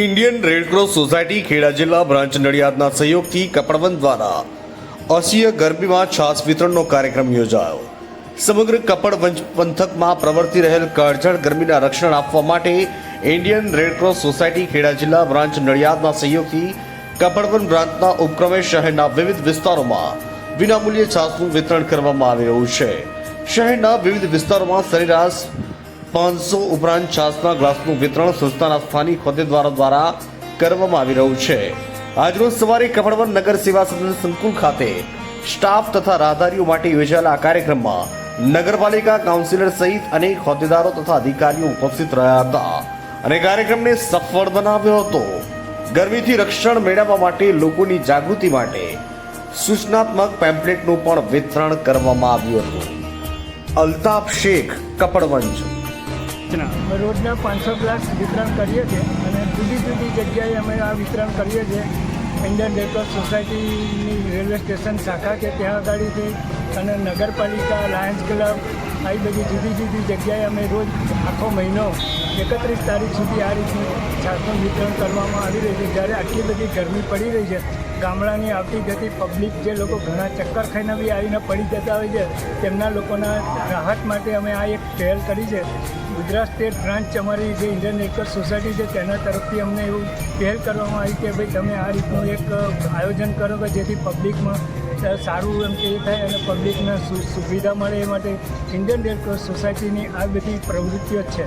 Indian Red Cross society Kheda જિલ્લા branch નડિયાદના સહયોગથી કપડવંત દ્વારા અસીય ગરબીમાં છાસ વિતરણનો કાર્યક્રમ યોજાયો. સમગ્ર કપડ પંથકમાં પ્રવર્તી રહેલ કાળઝાળ ગરમીના રક્ષણ આપવા માટે ઇન્ડિયન રેડક્રોસ સોસાયટી ખેડા જિલ્લા બ્રાન્ચ નડિયાદના સહયોગથી કપડવન બ્રાન્ચના ઉપક્રમે શહેરના વિવિધ વિસ્તારોમાં વિનામૂલ્યે છાસનું વિતરણ કરવામાં આવી રહ્યું છે. શહેરના વિવિધ વિસ્તારોમાં સરેરાશ પાંચસો ઉપરાંત છાસના ગ્લાસનું વિતરણ સંસ્થાના સ્થાનિક હોદ્દેદારો દ્વારા કરવામાં આવી રહ્યું છે. આજરોજ સવારે કપડવન નગર સેવા સદન સંકુલ ખાતે સ્ટાફ તથા રાહદારીઓ માટે યોજાયેલા આ કાર્યક્રમમાં નગરપાલિકા કાઉન્સિલર સહિત અનેક હોદ્દેદારો તથા અધિકારીઓ ઉપસ્થિત રહ્યા હતા અને કાર્યક્રમને સફળ બનાવ્યો હતો. ગરમીથી રક્ષણ મેળવવા માટે લોકોની જાગૃતિ માટે સૂચનાત્મક પેમ્પલેટનું પણ વિતરણ કરવામાં આવ્યું હતું. અલ્તાફ શેખ, કપડવંજ અમે રોજના પાંચસો ગ્લાસ વિતરણ કરીએ છીએ અને જુદી જુદી જગ્યાએ અમે આ વિતરણ કરીએ છીએ. ઇન્ડિયન રેડક્રોસ સોસાયટીની રેલવે સ્ટેશન શાખા છે ત્યાં આગળથી અને નગરપાલિકા લાયન્સ ક્લબ આવી બધી જુદી જુદી જગ્યાએ અમે રોજ આખો મહિનો, એકત્રીસ તારીખ સુધી આ રીતનું છાસનું વિતરણ કરવામાં આવી રહ્યું છે. જ્યારે આટલી બધી ગરમી પડી રહી છે, ગામડાની આવતી જતી પબ્લિક જે લોકો ઘણા ચક્કર ખાઈને બી આવીને પડી જતા હોય છે, તેમના લોકોના રાહત માટે અમે આ એક પહેલ કરી છે. ગુજરાત સ્ટેટ બ્રાન્ચ અમારી જે ઇન્ડિયન એકર સોસાયટી છે, તેના તરફથી અમને એવું પહેલ કરવામાં આવી કે ભાઈ તમે આ રીતનું એક આયોજન કરો કે જેથી પબ્લિકમાં સારું એમ કે થાય અને પબ્લિકને સુવિધા મળે એ માટે ઇન્ડિયન રેડક્રોસ સોસાયટીની આ બધી પ્રવૃત્તિઓ છે.